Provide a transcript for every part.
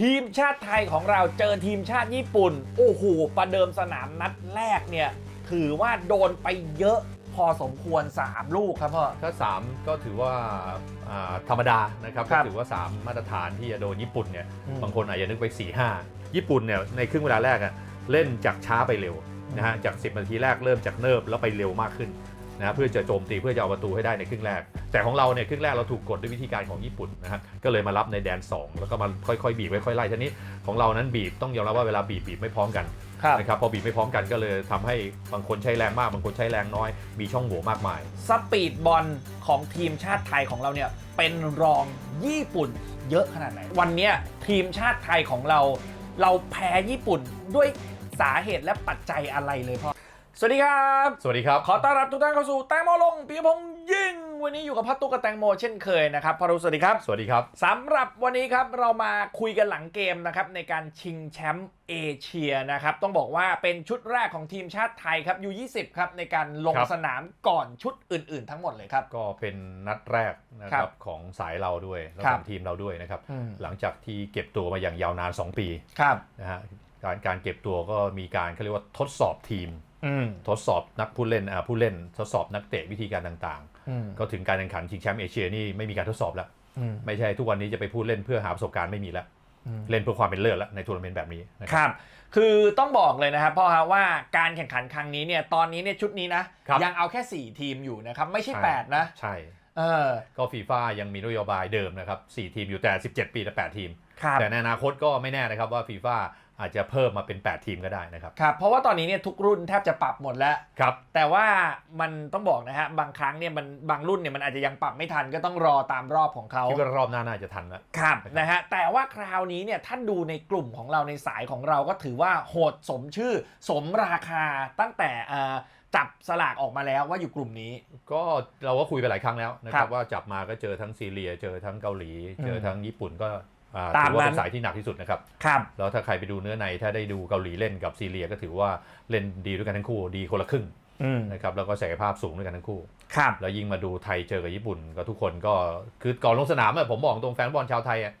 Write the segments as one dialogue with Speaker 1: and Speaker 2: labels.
Speaker 1: ทีมชาติไทยของเราเจอทีมชาติญี่ปุ่น โอ้โห ประเดิมสนามนัดแรกเนี่ย ถือว่าโดนไปเยอะพอสมควร 3 ลูกครับพ่อ
Speaker 2: ถ้า3ก็ถือว่าอ่าธรรมดานะครับ
Speaker 1: ครั
Speaker 2: ก็
Speaker 1: บ
Speaker 2: ถือว่า 3 มาตรฐานที่จะโดนญี่ปุ่นเนี่ย
Speaker 1: อืม
Speaker 2: บางคนอาจจะนึกไป 4 5 ญี่ปุ่นเนี่ยในครึ่งเวลาแรกอะเล่นจากช้าไปเร็วนะฮะจาก 10 นาทีแรกเริ่มจากเนิบแล้วไปเร็วมากขึ้น นะฮะเพื่อจะโจมตีเพื่อจะเอาประตูให้ได้ในครึ่งแรก แต่ของเราเนี่ยครึ่งแรกเราถูกกดด้วยวิธีการของญี่ปุ่นนะฮะก็เลยมารับในแดน 2 แล้วก็มาค่อยๆ บีบค่อยๆไล่ทีนี้ของเรานั้นบีบต้องยอมรับว่าเวลาบีบบีบไม่พร้อมกัน
Speaker 1: ครับ
Speaker 2: นะครับพอบีบไม่พร้อมกันก็เลยทำให้บางคนใช้แรงมากบางคนใช้แรงน้อย มีช่องโหว่มากมาย
Speaker 1: สปีดบอลของทีมชาติไทยของเราเนี่ยเป็นรองญี่ปุ่นเยอะขนาดไหน วันเนี้ยทีมชาติไทยของเรา เราแพ้ญี่ปุ่นด้วยสาเหตุและปัจจัยอะไรเลยพ่อ สวัสดีครับ
Speaker 2: สวัสดีครับ
Speaker 1: ขอต้อนรับทุกท่านเข้าสู่แตงโมลงปีพงษ์ยิ่ง วันนี้อยู่กับพัตตุกกับแตงโมเช่นเคยนะครับพอรุสวัสดีครับ
Speaker 2: สวัสดีครับ
Speaker 1: สำหรับวันนี้ครับเรามาคุยกันหลังเกมนะครับในการชิงแชมป์เอเชียนะครับต้องบอกว่าเป็นชุดแรกของทีมชาติไทยครับยู20ครับในการลง
Speaker 2: ครับ
Speaker 1: สนามก่อนชุดอื่น ๆ ทั้งหมดเลยครับ
Speaker 2: ก็เป็นนัดแรกนะค
Speaker 1: ครั
Speaker 2: รับบของสายเราด้วยแล้ว
Speaker 1: ครั
Speaker 2: ข
Speaker 1: บ
Speaker 2: องทีมเราด้วยนะครับ
Speaker 1: อืม
Speaker 2: หลังจากที่เก็บตัวมาอย่างยาวนาน 2 ปี
Speaker 1: ครับ
Speaker 2: นะฮะการการเก็บตัวก็มีการเขาเรียกว่าทดสอบทีม
Speaker 1: อืม
Speaker 2: ทดสอบนักผู้เล่นอ่าผู้เล่นทดสอบนักเตะวิธีการต่าง
Speaker 1: อืม
Speaker 2: ๆก็ถึงการแข่งขันชิงแชมป์เอเชียนี่ไม่มีการทดสอบแล้ว
Speaker 1: อืม
Speaker 2: ไม่ใช่ทุกวันนี้จะไปพูดเล่นเพื่อหาประสบการณ์ไม่มีแล้ว
Speaker 1: อืม
Speaker 2: เล่นเพื่อความเป็นเลิศแล้วในทัวร์นาเมนต์แบบนี้นะ
Speaker 1: ค
Speaker 2: ครับ
Speaker 1: รับ คือต้องบอกเลยนะครับพ่อฮะว่าการแข่งขันครั้งนี้เนี่ยตอนนี้เนี่ยชุดนี้นะครับยังเอาแค่ 4 ทีมอยู่นะครับไม่ใช่
Speaker 2: ใช่
Speaker 1: 8นะ
Speaker 2: ใช่
Speaker 1: เออ
Speaker 2: ก็ฟีฟ่ายังมีนโยบายเดิมนะครับ4ทีมอยู่แต่ 17 ปีละ8ทีม
Speaker 1: ครับ
Speaker 2: แต่ในอนาคตก็ไม่แน่นะครับว่าฟีฟ่า อาจจะเพิ่มมาเป็น 8 ทีมก็ได้นะครับ
Speaker 1: ครับ เพราะว่าตอนนี้เนี่ยทุกรุ่นแทบจะปรับหมดแล้ว
Speaker 2: ครับ
Speaker 1: แต่ว่ามันต้องบอกนะฮะบางครั้งเนี่ยมันบางรุ่นเนี่ยมันอาจจะยังปรับไม่ทันก็ต้องรอตามรอบของเขา
Speaker 2: คิดว่ารอบหน้าน่าจะทันแล้ว
Speaker 1: ครับ
Speaker 2: นะครับ
Speaker 1: นะฮะแต่ว่าคราวนี้เนี่ยท่านดูในกลุ่มของเราในสายของเราก็ถือว่าโหดสมชื่อสมราคาตั้งแต่เอ่อจับสลากออกมาแล้วว่าอยู่กลุ่มนี้
Speaker 2: ก็เราก็คุยไปหลายครั้งแล้วนะค
Speaker 1: ครั
Speaker 2: รับบว่าจับมาก็เจอทั้งซีเรีย เจอทั้งเกาหลี เจอทั้งญี่ปุ่นก็อ่า
Speaker 1: ตาม
Speaker 2: ถือว่า
Speaker 1: นั้
Speaker 2: เป็นนสายที่หนักที่สุดนะครับ
Speaker 1: ครับ
Speaker 2: แล้วถ้าใครไปดูเนื้อในถ้าได้ดูเกาหลีเล่นกับซีเรียก็ถือว่าเล่นดีด้วยกันทั้งคู่ดีคนละครึ่ง
Speaker 1: อืม
Speaker 2: นะครับแล้วก็ศักยภาพสูงด้วยกันทั้งคู่
Speaker 1: ครับ
Speaker 2: แล้วยิ่งมาดูไทยเจอกับญี่ปุ่นก็ทุกคนก็คือก่อนลงสนามอะผมบอกตรงแฟนบอลชาวไทยอะ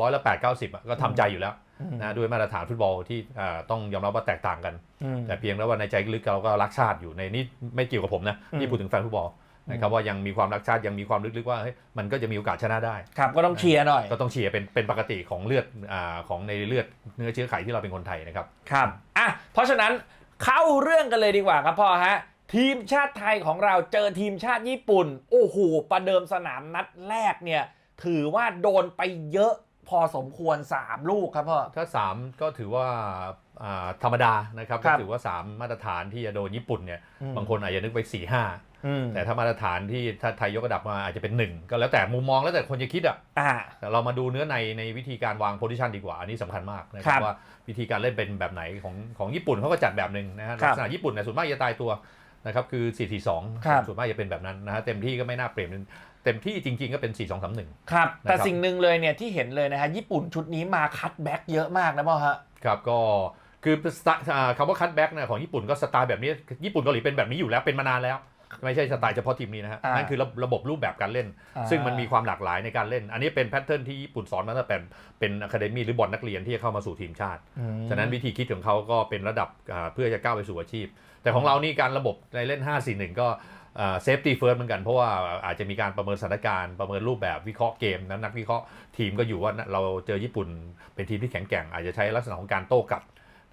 Speaker 2: ร้อยละแปดเก้าสิบก็ทำใจอยู่แล้วนะด้วยมาตรฐานฟุตบอลที่อ่าต้องยอมรับว่าแตกต่างกัน
Speaker 1: อืม
Speaker 2: แต่เพียงแล้วว่าในใจลึกเราก็รักชาติอยู่ในนี่ไม่เกี่ยวกับผมนะ
Speaker 1: อืม
Speaker 2: นี่พูดถึงแฟนฟุตบอล นะครับว่ายังมีความรักชาติยังมีความลึกๆว่าเฮ้ยมันก็จะมีโอกาสชนะได้
Speaker 1: ครับก็ต้องเชียร์หน่อย
Speaker 2: ก็ต้องเชียร์เป็นเป็นปกติของเลือดอ่าของในเลือดเนื้อเชื้อไขที่เราเป็นคนไทยนะครับ
Speaker 1: ครับอะเพราะฉะนั้นเข้าเรื่องกันเลยดีกว่าครับพ่อฮะทีมชาติไทยของเราเจอทีมชาติญี่ปุ่น โอ้โหประเดิมสนามนัดแรกเนี่ย ถือว่าโดนไปเยอะพอสมควร 3 ลูกครับพ่อ
Speaker 2: ถ้า 3 ก็ถือว่าอ่าธรรมดานะครับ
Speaker 1: ครั
Speaker 2: ก็
Speaker 1: บ
Speaker 2: ถือว่า 3 มาตรฐานที่จะโดนญี่ปุ่นเนี่ย
Speaker 1: อืม
Speaker 2: บางคนอาจจะนึกไป 4 5
Speaker 1: อืม
Speaker 2: แต่ถ้ามาตรฐานที่ถ้าไทยยกระดับมาอาจจะเป็น1ก็แล้วแต่มุมมองแล้วแต่คนจะคิดอะ
Speaker 1: อ่า
Speaker 2: แต่เรามาดูเนื้อในในวิธีการวางโพซิชันดีกว่า อันนี้สำคัญมากนะค
Speaker 1: ครั
Speaker 2: รับบว่าวิธีการเล่นเป็นแบบไหนของของญี่ปุ่นเขาก็จัดแบบหนึ่งนะฮะ
Speaker 1: ครั
Speaker 2: ลั
Speaker 1: บ
Speaker 2: กษณะญี่ปุ่นเนี่ยส่วนมากจะตายตัวนะครับคือ 4 4
Speaker 1: ครับ
Speaker 2: 2ส่วนมากจะเป็นแบบนั้นนะฮะเต็มที่ก็ไม่น่าเปลี่ยนเป็นเต็มที่จริงๆก็เป็น 4 2 3 1
Speaker 1: ครับ แต่
Speaker 2: นะครับ
Speaker 1: สิ่งหนึ่งเลยเนี่ยที่เห็นเลยนะฮะญี่ปุ่นชุดนี้มาคัดแบ็กเยอะมากนะพ่อฮะ
Speaker 2: ครับก็คือสไตล์อ่าคำว่าคัตแบ็กนะของญี่ปุ่นก็สไตล์แบบนี้ญี่ปุ่นเกาหลีเป็นแบบนี้อยู่แล้วเป็นมานานแล้ว ไม่ใช่สไตล์เฉพาะทีมนี้นะฮะ
Speaker 1: อ่านั่
Speaker 2: นั่นคือระระบบรูปแบบการเล่น
Speaker 1: อ่า
Speaker 2: ซึ่งมันมีความหลากหลายในการเล่น อันนี้เป็นแพทเทิร์นที่ญี่ปุ่นสอนมาตั้งแต่เป็นเป็นอะคาเดมี่หรือบอลนักเรียนที่จะเข้ามาสู่ทีมชาติ
Speaker 1: อืม
Speaker 2: ฉะนั้นวิธีคิดของเขาก็เป็นระดับอ่าเพื่อจะก้าวไปสู่อาชีพ แต่ของเรานี่การระบบในเล่น 5-4-1 ก็เซฟตี้เฟิร์สเหมือนกัน เพราะว่าอาจจะมีการประเมินสถานการณ์ประเมินรูปแบบวิเคราะห์เกมนะนักวิเคราะห์ทีมก็อยู่ว่าเราเจอญี่ปุ่นเป็นทีมที่แข็งแกร่งอาจจะใช้ลักษณะของการโต้กลับ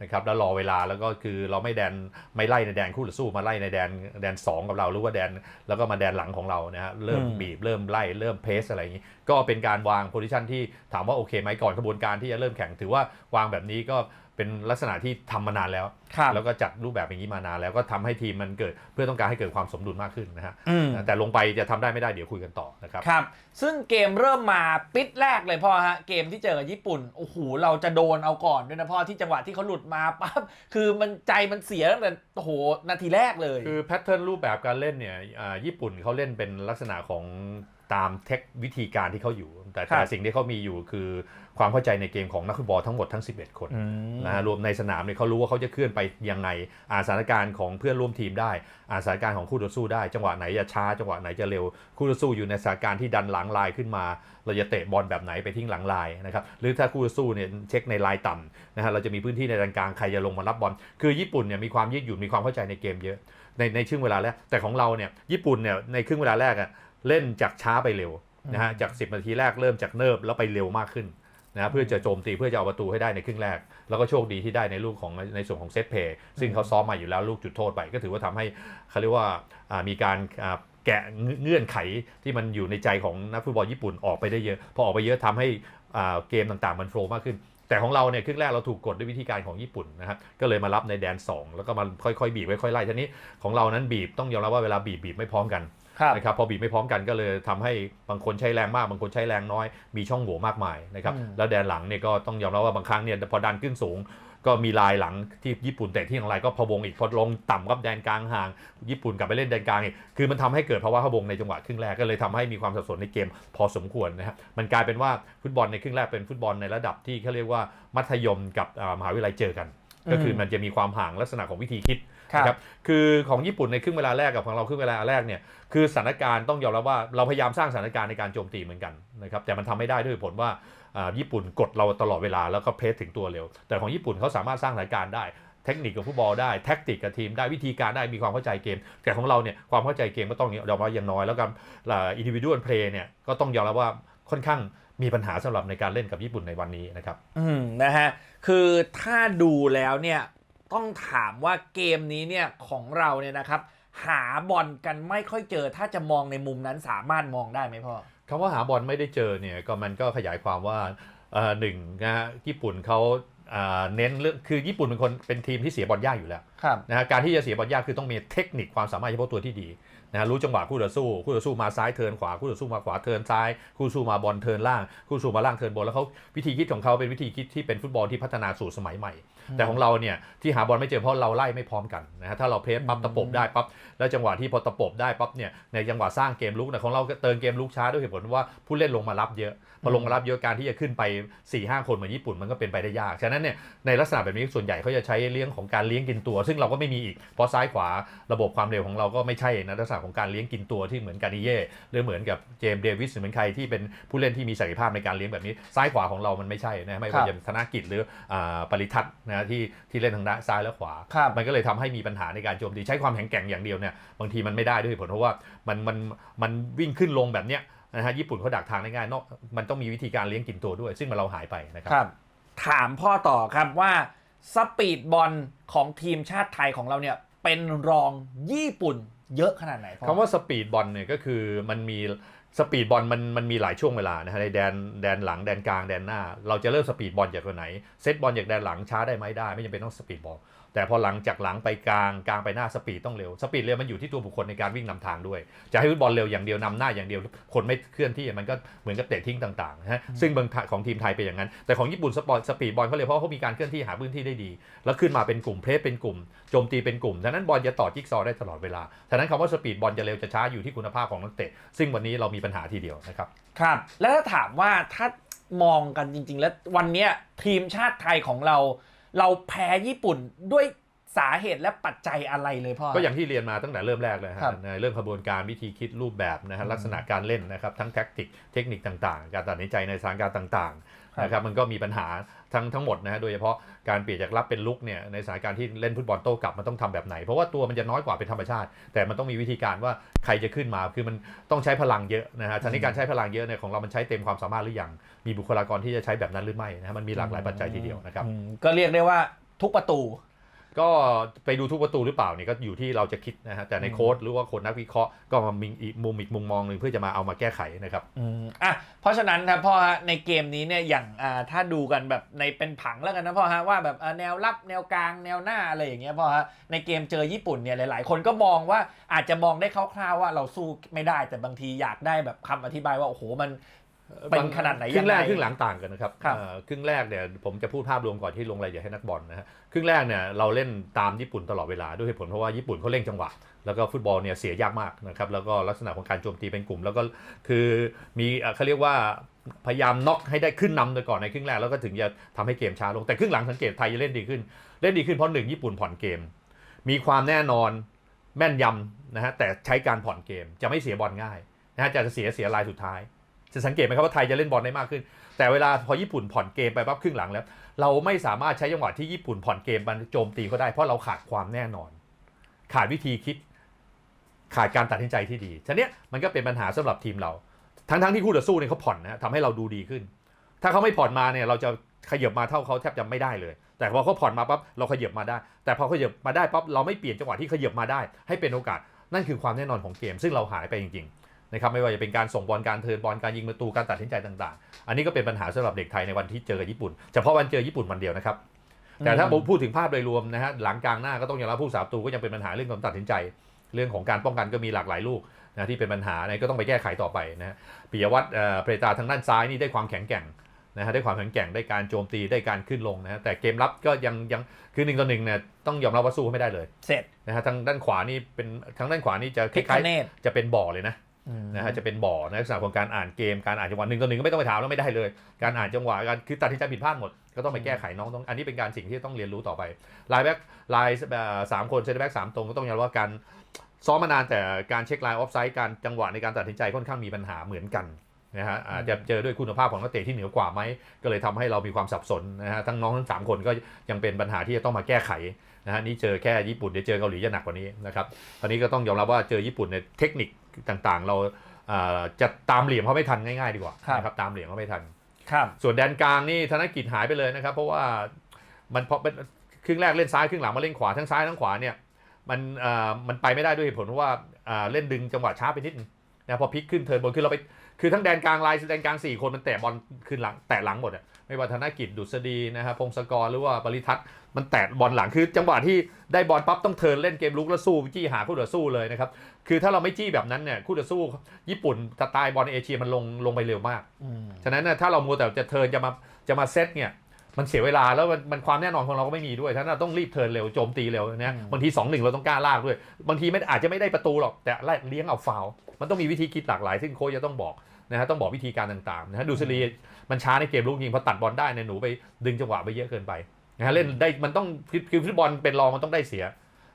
Speaker 2: นะครับแล้วรอเวลาแล้วก็คือเราไม่แดนไม่ไล่ในแดนคู่ต่อสู้มาไล่ในแดนแดน 2 กับเราหรือว่าแดนแล้วก็มาแดนหลังของเรานะฮะเริ่ม
Speaker 1: อืม
Speaker 2: บีบเริ่มไล่เริ่มเพสอะไรอย่างนี้ ก็เป็นการวางโพซิชันที่ถามว่าโอเคไหมก่อนกระบวนการที่จะเริ่มแข่งถือว่าวางแบบนี้ก็เป็นลักษณะที่ทำมานานแล้ว
Speaker 1: ครับ
Speaker 2: แล้วก็จัดรูปแบบอย่างนี้มานานแล้วก็ทำให้ทีมมันเกิดเพื่อต้องการให้เกิดความสมดุลมากขึ้นนะฮะ
Speaker 1: อืม
Speaker 2: แต่ลงไปจะทำได้ไม่ได้เดี๋ยวคุยกันต่อนะครับ
Speaker 1: ครับซึ่งเกมเริ่มมาปิดแรกเลยพ่อฮะเกมที่เจอกับญี่ปุ่นโอ้โหเราจะโดนเอาก่อนด้วยนะพ่อที่จังหวะที่เขาหลุดมาปั๊บคือมันใจมันเสียตั้งแต่โอ้โหนาทีแรกเลย
Speaker 2: คือแพทเทิร์นรูปแบบการเล่นเนี่ยอ่าญี่ปุ่นเขาเล่นเป็นลักษณะของแตามเทควิธีการที่เขาอยู่ แต่
Speaker 1: ครั
Speaker 2: แต่
Speaker 1: บ
Speaker 2: สิ่งที่เขามีอยู่คือความเข้าใจในเกมของนักฟุตบอลทั้งหมดทั้ง 11 คน
Speaker 1: อืม
Speaker 2: นะฮะรวมในสนามเนี่ยเขารู้ว่าเขาจะเคลื่อนไปยังไงอ่านสถานการณ์ของเพื่อนร่วมทีมได้อ่านสถานการณ์ของคู่ต่อสู้ได้ จังหวะไหนจะช้าจังหวะไหนจะเร็วคู่ต่อสู้อยู่ในสถานการณ์ที่ดันหลังลายขึ้นมา เราจะเตะบอลแบบไหนไปทิ้งหลังลายนะครับหรือถ้าคู่ต่อสู้เนี่ยเช็คในลายต่ำนะฮะเราจะมีพื้นที่ในด้านกลางใครจะลงมารับบอลคือญี่ปุ่นเนี่ยมีความยืดหยุ่นมีความเข้าใจในเกมเยอะในในช่วงเวลาแรกแต่ของเราเนี่ยญี่ปุ่นเนี่ยในครึ่งเวลาแรกอะ เล่นจากช้าไปเร็วนะฮะจาก 10 นาทีแรกเริ่มจากเนิบแล้วไปเร็วมากขึ้นนะเพื่อจะโจมตีเพื่อจะเอาประตูให้ได้ในครึ่งแรก แล้วก็โชคดีที่ได้ในลูกของในส่วนของเซตเพย์ซึ่งเขาซ้อมมาอยู่แล้วลูกจุดโทษไป ก็ถือว่าทำให้เขาเรียกว่าอ่ามีการอ่าแกะเงื่อนไขที่มันอยู่ในใจของนักฟุตบอลญี่ปุ่นออกไปได้เยอะ พอออกไปเยอะทำให้อ่าเกมต่างๆมันโฟล์มากขึ้น แต่ของเราเนี่ยครึ่งแรกเราถูกกดด้วยวิธีการของญี่ปุ่นนะครับก็เลยมารับในแดน 2 แล้วก็มาค่อยๆ บีบค่อยๆไล่ทีนี้ของเรานั้นบีบต้องยอมรับว่าเวลาบีบบีบไม่พร้อมกัน
Speaker 1: ครับ
Speaker 2: นะครับพอบีบไม่พร้อมกันก็เลยทำให้บางคนใช้แรงมาก บางคนใช้แรงน้อย มีช่องโหว่มากมายนะครับ
Speaker 1: อืม
Speaker 2: แล้วแดนหลังเนี่ยก็ต้องยอมรับว่าบางครั้งเนี่ยพอดันขึ้นสูงก็มีลายหลังที่ญี่ปุ่นเตะที่ของลายก็พะวงอีกพอลงต่ำกับแดนกลางห่าง ญี่ปุ่นกลับไปเล่นแดนกลางอีกคือมันทำให้เกิดภาวะพะวงในจังหวะครึ่งแรกก็เลยทำให้มีความสับสนในเกมพอสมควรนะครับมันกลายเป็นว่าฟุตบอลในครึ่งแรกเป็นฟุตบอลในระดับที่เขาเรียกว่ามัธยมกับอ่ามหาวิทยาลัยเจอกัน ก็คือมันจะมีความห่างลักษณะของวิธีคิด
Speaker 1: ครับ
Speaker 2: นะครับคือของญี่ปุ่นในครึ่งเวลาแรกกับของเราครึ่งเวลาแรกเนี่ยคือสถานการณ์ต้องยอมรับว่าเราพยายามสร้างสถานการณ์ในการโจมตีเหมือนกันนะครับแต่มันทำไม่ได้ด้วยผลว่าอ่าญี่ปุ่นกดเราตลอดเวลาแล้วก็เพรสถึงตัวเร็ว แต่ของญี่ปุ่นเขาสามารถสร้างสถานการณ์ได้เทคนิคกับฟุตบอลได้แท็กติกกับทีมได้วิธีการได้มีความเข้าใจเกม แต่ของเราเนี่ยความเข้าใจเกมก็ต้องยอมรับอย่างน้อยแล้วกันอินดิวิดวลเพลย์เนี่ยก็ต้องยอมรับว่าค่อนข้างมีปัญหาสำหรับในการเล่นกับญี่ปุ่นในวันนี้นะครับ
Speaker 1: อืมนะฮะคือถ้าดูแล้วเนี่ย ต้องถามว่าเกมนี้เนี่ยของเราเนี่ยนะครับ หาบอลกันไม่ค่อยเจอ ถ้าจะมองในมุมนั้นสามารถมองได้ไหมพ่อ
Speaker 2: คำว่าหาบอลไม่ได้เจอเนี่ยก็มันก็ขยายความว่าเอ่อหนึ่งนะฮะญี่ปุ่นเขาอ่าเน้นเรื่องคือญี่ปุ่นเป็นคนเป็นทีมที่เสียบอลยากอยู่แล้ว
Speaker 1: ครับ
Speaker 2: นะฮะการที่จะเสียบอลยากคือต้องมีเทคนิคความสามารถเฉพาะตัวที่ดีนะฮะรู้จังหวะคู่ต่อสู้คู่ต่อสู้มาซ้ายเทิร์นขวาคู่ต่อสู้มาขวาเทิร์นซ้ายคู่ต่อสู้มาบอลเทิร์นล่างคู่ต่อสู้มาล่างเทิร์นบนแล้วเขาวิธีคิดของเขาเป็นวิธีคิดที่เป็นฟุตบอลที่พัฒนาสู่สมัยใหม่ แต่ของเราเนี่ยที่หาบอลไม่เจอเพราะเราไล่ไม่พร้อมกันนะฮะถ้าเราเพรสปั๊บตะปบได้ปั๊บแล้วจังหวะที่พอตะปบได้ปั๊บเนี่ยในจังหวะสร้างเกมลุกเนยของเราก็เติมเกมลุกช้าด้วยเหตุผลว่าผู้เล่นลงมารับเยอะพอลงมารับเยอะการที่จะขึ้นไป4ี่ห้าคนเหมือนญี่ปุ่นมันก็เป็นไปได้ยาก ฉะนั้นเนี่ยในลักษณะแบบนี้ส่วนใหญ่เขาจะใช้เลี้ยงของการเลี้ยงกินตัว ซึ่งเราก็ไม่มีอีกเพราะซ้ายขวาระบบความเร็วของเราก็ไม่ใช่นะลักษณะของการเลี้ยงกินตัวที่เหมือนกานิเย่หรือเหมือนกับเจมส์เดวิสหรือเหมือนใครที่เป็นผู้เล่นที่มีศักยภาพในการเลี้ยงแบบนี้ ซ้ายขวาของเรามันไม่ใช่นะไม่
Speaker 1: ครั
Speaker 2: ว่า
Speaker 1: บ
Speaker 2: จะธนกิจหรืออ่าปริทัศน์นะที่ที่เล่นทางด้านซ้ายและขวา
Speaker 1: ครับ
Speaker 2: มันก็เลยทำให้มีปัญหาในการโจมตีใช้ความแข็งแกร่งอย่างเดียวเนี่ยบางทีมันไม่ได้ด้วยเหตุผลเพราะว่ามันมันมันวิ่งขึ้นลงแบบเนี้ยนะฮะญี่ปุ่นเขาดักทางได้ง่ายนอกมันต้องมีวิธีการเลี้ยงกินตัวด้วย ซึ่งมันเราหายไปนะครับ
Speaker 1: ครับถามพ่อต่อครับว่าสปีดบอลของทีมชาติไทยของเราเนี่ยเป็นรองญี่ปุ่นเยอะขนาดไหนพ่อ
Speaker 2: คำว่าสปีดบอลเนี่ยก็คือมันมี สปีดบอลมันมันมีหลายช่วงเวลานะฮะในแดนแดนหลังแดนกลางแดนหน้า เราจะเริ่มสปีดบอลจากตัวไหนเซตบอลจากแดนหลังช้าได้ไหมได้ ไม่จำเป็นต้องสปีดบอลแต่พอหลังจากหลังไปกลางกลางไปหน้าสปีดต้องเร็วสปีดเร็วมันอยู่ที่ตัวบุคคลในการวิ่งนำทางด้วย จะให้ฟุตบอลเร็วอย่างเดียวนำหน้าอย่างเดียว คนไม่เคลื่อนที่มันก็เหมือนกับเตะทิ้งต่างๆนะฮะซึ่งบางของทีมไทยเป็นอย่างนั้น แต่ของญี่ปุ่นสปอร์ตสปีดบอลเขาเร็วเพราะเขามีการเคลื่อนที่หาพื้นที่ได้ดี แล้วขึ้นมาเป็นกลุ่มเพลสเป็นกลุ่มโจมตีเป็นกลุ่มฉะนั้นบอลจะต่อจิ๊กซอว์ได้ตลอดเวลาฉะนั้นคำว่าสปีดบอลจะเร็วจะช้าอยู่ที่คุณภาพของนักเตะซึ่งวันนี้เรามีปัญหาทีเดียวนะครับ
Speaker 1: ครับ แล้วถ้าถามว่าถ้ามองกันจริง ๆ แล้ววันเนี้ยทีมชาติไทยของเรา เราแพ้ญี่ปุ่นด้วยสาเหตุและปัจจัยอะไรเลยพ่อ
Speaker 2: ก็อย่างที่เรียนมาตั้งแต่เริ่มแรกเลยฮะ
Speaker 1: ครับ
Speaker 2: ในเรื่องกระบวนการวิธีคิดรูปแบบนะฮะลักษณะการเล่นนะครับ ทั้งแท็กติกเทคนิคต่างๆ การตัดสินใจในสถานการณ์ต่างๆ นะครับมันก็มีปัญหาทั้งทั้งหมดนะฮะโดยเฉพาะการเปลี่ยนจากรับเป็นลุกเนี่ยในสถานการณ์ที่เล่นฟุตบอลโต้กลับมันต้องทำแบบไหน เพราะว่าตัวมันจะน้อยกว่าเป็นธรรมชาติ แต่มันต้องมีวิธีการว่าใครจะขึ้นมาคือมันต้องใช้พลังเยอะนะฮะทีนี้การใช้พลังเยอะเนี่ยของเรามันใช้เต็มความสามารถหรือยังมีบุคลากรที่จะใช้แบบนั้นหรือไม่นะฮะมันมีหลากหลายปัจจัยทีเดียวนะครับ
Speaker 1: อืมก็เรียกได้ว่าทุกประตู
Speaker 2: ก็ไปดูทุกประตูหรือเปล่าเนี่ยก็อยู่ที่เราจะคิดนะฮะแต่ใน
Speaker 1: อืม
Speaker 2: โค้ดหรือว่าคนนักวิเคราะห์ก็มามีอีกมุมอีกมุมมองหนึ่งเพื่อจะมาเอามาแก้ไขนะครับ
Speaker 1: อืมอะเพราะฉะนั้นครับพ่อฮะในเกมนี้เนี่ยอย่างอ่าถ้าดูกันแบบในเป็นผังแล้วกันนะพ่อฮะว่าแบบอ่าแนวรับแนวกลางแนวหน้าอะไรอย่างเงี้ยพ่อฮะในเกมเจอญี่ปุ่นเนี่ยหลาย ๆ คนก็มองว่าอาจจะมองได้คร่าวๆว่าเราสู้ไม่ได้แต่บางทีอยากได้แบบคำอธิบายว่าโอ้โหมัน เป็นขนาดไหน
Speaker 2: ครึ่งแรก
Speaker 1: ยังไง
Speaker 2: ครึ่งหลังต่างกันนะครับ
Speaker 1: ครับ
Speaker 2: เอ่อครึ่งแรกเนี่ยผมจะพูดภาพรวมก่อนที่ลงรายละเอียดให้นักบอลนะฮะครึ่งแรกเนี่ยเราเล่นตามญี่ปุ่นตลอดเวลาด้วยเหตุผลเพราะว่าญี่ปุ่นเขาเร่งจังหวะแล้วก็ฟุตบอลเนี่ยเสียยากมากนะครับแล้วก็ลักษณะของการโจมตีเป็นกลุ่ม แล้วก็คือมีเอ่อเขาเรียกว่าพยายามน็อกให้ได้ขึ้นนำโดยก่อนในครึ่งแรกแล้วก็ถึงจะทำให้เกมช้าลงแต่ครึ่งหลังสังเกตไทยจะเล่นดีขึ้น เล่นดีขึ้นเพราะหนึ่งญี่ปุ่นผ่อนเกม มีความแน่นอนแม่นยำนะฮะแต่ใช้การผ่อนเกมจะไม่เสียบอลง่ายนะฮะจะเสียเสียลายสุดท้าย จะสังเกตไหมครับว่าไทยจะเล่นบอลได้มากขึ้น แต่เวลาพอญี่ปุ่นผ่อนเกมไปปั๊บครึ่งหลังแล้ว เราไม่สามารถใช้จังหวะที่ญี่ปุ่นผ่อนเกมมันโจมตีเขาได้เพราะเราขาดความแน่นอน ขาดวิธีคิด ขาดการตัดสินใจที่ดีฉะเนี้ยมันก็เป็นปัญหาสำหรับทีมเรา ทั้งๆที่คู่ต่อสู้เนี่ยเขาผ่อนนะทำให้เราดูดีขึ้น ถ้าเขาไม่ผ่อนมาเนี่ยเราจะขยับมาเท่าเขาแทบจะไม่ได้เลย แต่พอเขาผ่อนมาปั๊บเราขยับมาได้ แต่พอขยับมาได้ปั๊บเราไม่เปลี่ยนจังหวะที่ขยับมาได้ ให้เป็นโอกาสนั่นคือความแน่นอนของเกม ซึ่งเราหายไปจริงๆ นะครับไม่ว่าจะเป็นการส่งบอลการเทิร์นบอลการยิงประตูการตัดสินใจต่างๆ อันนี้ก็เป็นปัญหาสำหรับเด็กไทยในวันที่เจอกับญี่ปุ่น เฉพาะวันเจอญี่ปุ่นวันเดียวนะครับแต่ถ้าผมพูดถึงภาพโดยรวมนะฮะหลังกลางหน้าก็ต้องยอมรับผู้สาประตูก็ยังเป็นปัญหาเรื่องการตัดสินใจ เรื่องของการป้องกันก็มีหลากหลายลูกนะที่เป็นปัญหานะก็ต้องไปแก้ไขต่อไปนะฮะปิยวัฒน์เอ่อเพรตาทางด้านซ้ายนี่ได้ความแข็งแกร่งนะฮะได้ความแข็งแกร่งได้การโจมตีได้การขึ้นลงนะฮะแต่เกมรับก็ยังยังคือหนึ่งต่อหนึ่งเนี่ยต้องยอมรับว่าสู้เขาไม่ได้เลย
Speaker 1: เสร็จ
Speaker 2: นะฮะทางด้านขวานี่เป็นทางด้านขวานี่จะค
Speaker 1: พิก
Speaker 2: ล้าย
Speaker 1: เนต
Speaker 2: ๆจะเป็นบ่อเลยนะ นะฮะจะเป็นบ่อในลักษณะของการอ่านเกมการอ่านจังหวะหนึ่งต่อหนึ่งก็ไม่ต้องไปถามแล้วไม่ได้เลย การอ่านจังหวะการคือตัดสินใจผิดพลาดหมดก็ต้องไปแก้ไขน้องต้องอันนี้เป็นการสิ่งที่ต้องเรียนรู้ต่อไปไลน์แบ็กไลน์สามคนเซนเตอร์แบ็กสามตรงก็ต้องยอมรับว่าการซ้อมมานานแต่การเช็คไลน์ออฟไซด์การจังหวะในการตัดสินใจค่อนข้างมีปัญหาเหมือนกันนะฮะอาจจะเจอด้วยคุณภาพของนักเตะที่เหนือกว่าไหมก็เลยทำให้เรามีความสับสนนะฮะทั้งน้องทั้งสามคนก็ยังเป็นปัญหาที่จะต้องมาแก้ไขนะฮะนี่เจอแค่ญี่ปุ่นเดี๋ยวเจอเกาหลีจะหนักกว่านี้นะครับตอนนี้ก็ต้องยอมรับว่าเจอญี่ปุ่นในเทคนิค ต่างๆ เราอ่าจะตามเหลี่ยมเขาไม่ทันง่ายๆดีกว่า
Speaker 1: ครับ
Speaker 2: นะครับตามเหลี่ยมเขาไม่ทัน
Speaker 1: ครับ
Speaker 2: ส่วนแดนกลางนี่ธนกิจหายไปเลยนะครับ เพราะว่ามันพอเป็นครึ่งแรกเล่นซ้ายครึ่งหลังมาเล่นขวาทั้งซ้ายทั้งขวาเนี่ยมันอ่ามันไปไม่ได้ด้วยเหตุผลเพราะว่าอ่าเล่นดึงจังหวะช้าไปนิดนึงนะพอพลิกขึ้นเทิร์นบอลคือเราไปคือทั้งแดนกลางลายแดนกลางสี่คนมันแตะบอลขึ้นหลังแตะหลังหมดอะ ไม่ว่าธนกิจดุษฎีนะครับพงศกรหรือว่าปริทัศน์มันแตะบอลหลังคือ จังหวะที่ได้บอลปั๊บต้องเทิร์นเล่นเกมลุกแล้วสู้จี้หาคู่ต่อสู้เลยนะครับคือถ้าเราไม่จี้แบบนั้นเนี่ยคู่ต่อสู้ ญี่ปุ่นสไตล์บอลเอเชียมันลงลงไปเร็วมากฉะนั้นน่ะถ้าเรามัวแต่จะเทิร์นจะมาจะมาเซตเนี่ยมันเสียเวลาแล้วมันมันความแน่นอนของเราก็ไม่มีด้วยฉะนั้นเราต้องรีบเทิร์นเร็วโจมตีเร็วนะ
Speaker 1: อืม
Speaker 2: บางที2อหนึ่งเราต้องกล้าลากด้วย บางทีไม่อาจจะไม่ได้ประตูหรอกแต่เลี้ยงเอาฟาวล์มันต้องมีวิธีคิดหลากหลาย ซึ่งโค้ชจะต้องบอกนะฮะต้องบอกวิธีการต่างๆนะฮะดูซรี มันช้าในเกมลูกยิงพอตัดบอลได้เนี่ยหนูไปดึงจังหวะไปเยอะเกินไปนะฮะเล่นได้มันต้องคือคือฟุตบอลเป็นรองมันต้องได้เสีย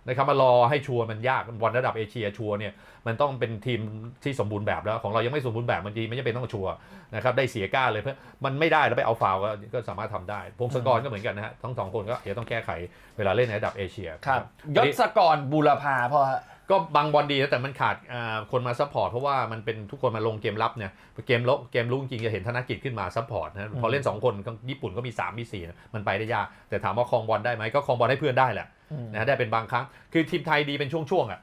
Speaker 2: นะครับมารอให้ชัวร์มันยากบอลระดับเอเชียชัวร์เนี่ยมันต้องเป็นทีมที่สมบูรณ์แบบแล้วของเรายังไม่สมบูรณ์แบบบางทีไม่จำเป็นต้องชัวร์นะครับได้เสียก้าเลยเพื่อมันไม่ได้แล้วไปเอาฟาวล์ก็ก็สามารถทำได้พงศกรก็เหมือนกันนะฮะทั้งสองคนก็เดี๋ยวต้องแก้ไขเวลาเล่นในระดับเอเชีย
Speaker 1: ครับ
Speaker 2: นะ
Speaker 1: ย
Speaker 2: อัน
Speaker 1: ศ
Speaker 2: นี้
Speaker 1: กรบูรพาพ่อฮะ
Speaker 2: ก็บางบอลดีนะแต่มันขาดอ่าคนมาซัพพอร์ตเพราะว่ามันเป็นทุกคนมาลงเกมรับเนี่ยเกมลบเกมลุกจริงๆจะเห็นธนกิจขึ้นมาซัพพอร์ตนะพอเล่น 2 คนก็ญี่ปุ่นก็มี 3 มี4นะมันไปได้ยาก แต่ถามว่าครองบอลได้ไหมก็ครองบอลให้เพื่อนได้แหละนะฮะได้เป็นบางครั้ง คือทีมไทยดีเป็นช่วงๆอะ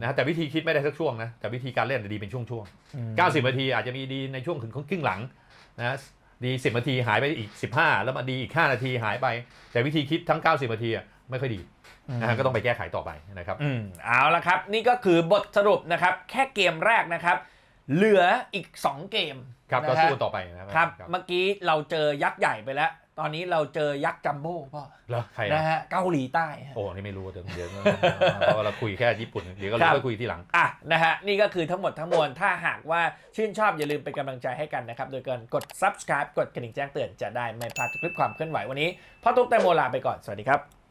Speaker 2: นะฮะแต่วิธีคิดไม่ได้สักช่วงนะแต่วิธีการเล่นดีเป็นช่วงๆ90นาทีอาจจะมีดีในช่วงถึงครึ่งหลังนะดี 10นาทีหายไปอีก 15 แล้วมาดีอีก 5 นาทีหายไป แต่วิธีคิดทั้ง 90นาทีอะไม่ค่อยดี นะฮะก็ต้องไปแก้ไขต่อไปนะครับ
Speaker 1: อืมเอาละครับ นี่ก็คือบทสรุปนะครับ แค่เกมแรกนะครับ เหลืออีก 2 เกม
Speaker 2: ครับก็
Speaker 1: นะฮะ
Speaker 2: สู้ต่อไปนะครับ
Speaker 1: ครับเมื่อกี้เราเจอยักษ์ใหญ่ไปแล้ว ตอนนี้เราเจอยักษ์จัมโบ้พ่อ
Speaker 2: แล้วใคร
Speaker 1: นะ
Speaker 2: อะ
Speaker 1: ฮะเกาหลีใต้ฮะ
Speaker 2: โอ้นี่ไม่รู้เดี๋ยวเดี๋ยวเพราะว่าเราคุยแค่ญี่ปุ่นเดี๋ยวก็
Speaker 1: ครั
Speaker 2: เรา
Speaker 1: บ
Speaker 2: ค่อยคุยทีหลัง
Speaker 1: อะนะฮะนี่ก็คือทั้งหมดทั้งมวลถ้าหากว่าชื่นชอบอย่าลืมเป็นกำลังใจให้กันนะครับ โดยการกด subscribe กดกระดิ่งแจ้งเตือนจะได้ไม่พลาดทุกคลิปความเคลื่อนไหววันนี้พ่อตุ๊กแตงโมลาไปก่อนสวัสดีครับ